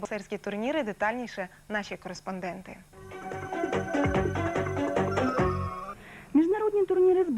боксерські турніри детальніше наші кореспонденти.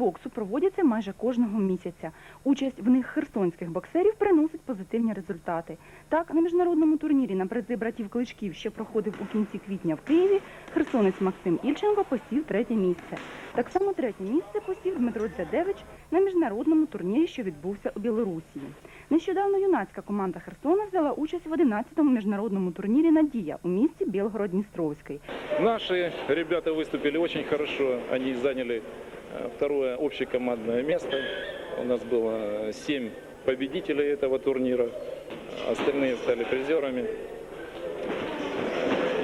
Боксу проводяться майже кожного місяця. Участь в них херсонських боксерів приносить позитивні результати. Так, на міжнародному турнірі на призи братів Кличків, що проходив у кінці квітня в Києві, херсонець Максим Ільченко посів третє місце. Так само третє місце посів Дмитро Дзядевич на міжнародному турнірі, що відбувся у Білорусі. Нещодавно юнацька команда Херсона взяла участь в 11-му міжнародному турнірі Надія у місті Білгород-Дністровський. Наши ребята выступили очень хорошо. Они заняли э, второе общекомандное место. У нас было семь победителей этого турнира. Остальные стали призерами.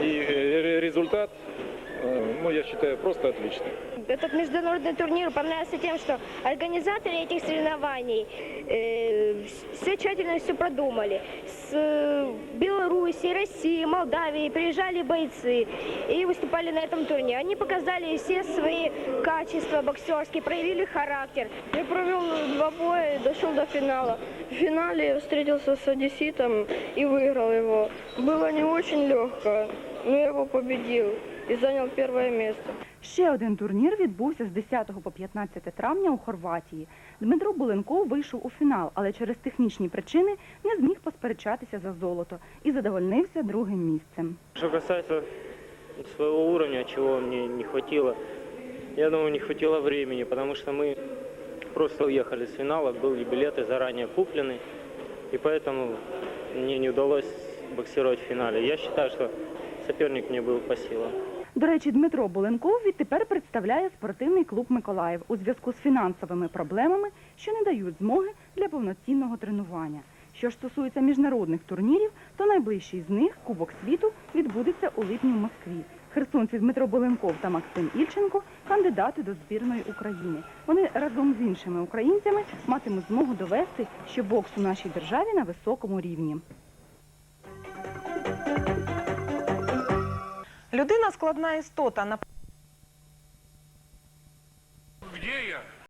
И э, результат, э, ну, я считаю, просто отличный. Этот международный турнир понравился тем, что организаторы этих соревнований э, все тщательно все продумали. С э, Беларуси, России, Молдавии приезжали бойцы и выступали на этом турнире. Они показали все свои качества боксерские, проявили характер. Я провел два боя дошел до финала. В финале встретился с одесситом и выиграл его. Было не очень легко, но я его победил и занял первое место. Ще один турнір відбувся з 10 по 15 травня у Хорватії. Дмитро Буленков вийшов у фінал, але через технічні причини не зміг посперечатися за золото і задовольнився другим місцем. Что касается своего уровня, чего мне не хватило, я думаю, не хватило времени, потому что мы просто уехали с финала, были билеты заранее куплены, и поэтому мне не удалось боксировать в финале. Я считаю, что соперник мне был по силам. До речі, Дмитро Буленков відтепер представляє спортивний клуб Миколаїв у зв'язку з фінансовими проблемами, що не дають змоги для повноцінного тренування. Що ж стосується міжнародних турнірів, то найближчий з них Кубок світу відбудеться у липні в Москві. Херсонці Дмитро Боленков та Максим Ільченко кандидати до збірної України. Вони разом з іншими українцями матимуть змогу довести, що бокс у нашій державі на високому рівні. Людина складна істота. Де я?